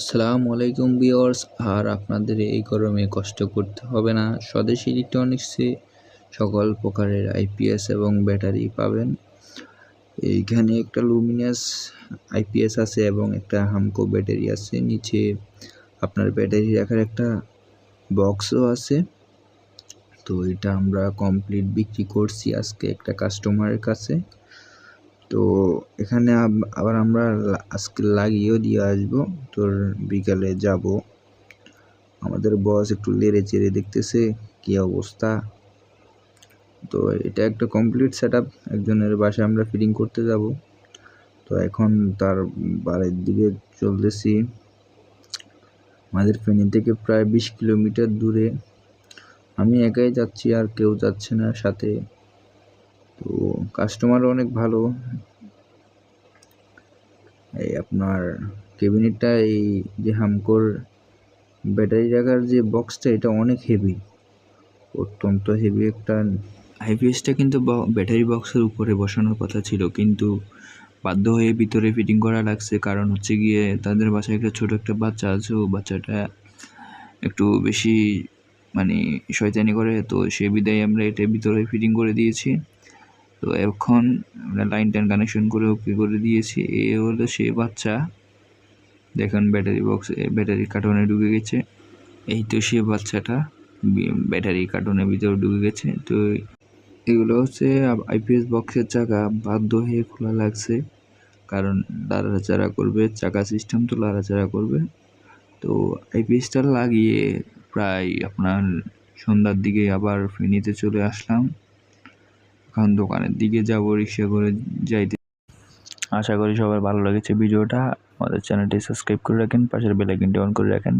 আসসালামু আলাইকুম ভিউয়ার্স। আর আপনাদের এই গরমে কষ্ট করতে হবে না। স্বদেশী ইলেকট্রনিক্সে সকল প্রকারের আইপিএস এবং ব্যাটারি পাবেন। এইখানে একটা লুমিনাস আইপিএস আছে এবং একটা হামকো ব্যাটারি আছে। নিচে আপনার ব্যাটারি রাখার একটা বক্সও আছে। তো এটা আমরা কমপ্লিট বিক্রি করছি আজকে একটা কাস্টমারের কাছে। তো এখানে আবার আমরা আজকে লাগিয়েও দিয়ে আসব। তোর বিকালে যাব। আমাদের বস একটু লেড়ে চেড়ে দেখতেছে কি অবস্থা। তো এটা একটা কমপ্লিট সেট একজনের বাসায় আমরা ফিটিং করতে যাব। তো এখন তার বাড়ির দিকে চলতেছি। আমাদের ফেনী থেকে প্রায় বিশ কিলোমিটার দূরে। আমি একাই যাচ্ছি আর কেউ যাচ্ছে না সাথে। তো কাস্টমারও অনেক ভালো। এই আপনার কেবিনেটটা এই যে হামকোর ব্যাটারি রাখার যে বক্সটা এটা অনেক হেভি অত্যন্ত হেভি একটা আইপিএসটা কিন্তু ব্যাটারি বক্সের উপরে বসানোর কথা ছিল। কিন্তু বাধ্য হয়ে ভিতরে ফিটিং করা লাগছে। কারণ হচ্ছে গিয়ে তাদের বাসায় একটা ছোটো একটা বাচ্চা আছে। ও বাচ্চাটা একটু বেশি মানে শয়তানি করে। তো সে বিদায় আমরা এটা ভিতরে ফিটিং করে দিয়েছি। তো এখন আমরা লাইন টাইন কানেকশন করে ওকে করে দিয়েছি। এ হলো সে বাচ্চা। দেখেন ব্যাটারি বক্স ব্যাটারি কার্টনে ঢুকে গেছে। এই তো সে বাচ্চাটা ব্যাটারি কার্টনের ভিতরে ঢুকে গেছে। তো এগুলো হচ্ছে আইপিএস বক্সের চাকা। বাধ্য হয়ে খোলা লাগছে। কারণ লাড়াচাড়া করবে, চাকা সিস্টেম তো লাড়াচাড়া করবে। তো আইপিএসটা লাগিয়ে প্রায় আপনার সন্ধ্যার দিকে আবার ফেনীতে চলে আসলাম। এখন দোকানের দিকে যাব, রিক্সা করে যাইতে। আশা করি সবার ভালো লেগেছে ভিডিওটা। আমাদের চ্যানেলটি সাবস্ক্রাইব করে রাখেন, পাশের বেলাইকনটি অন করে রাখেন।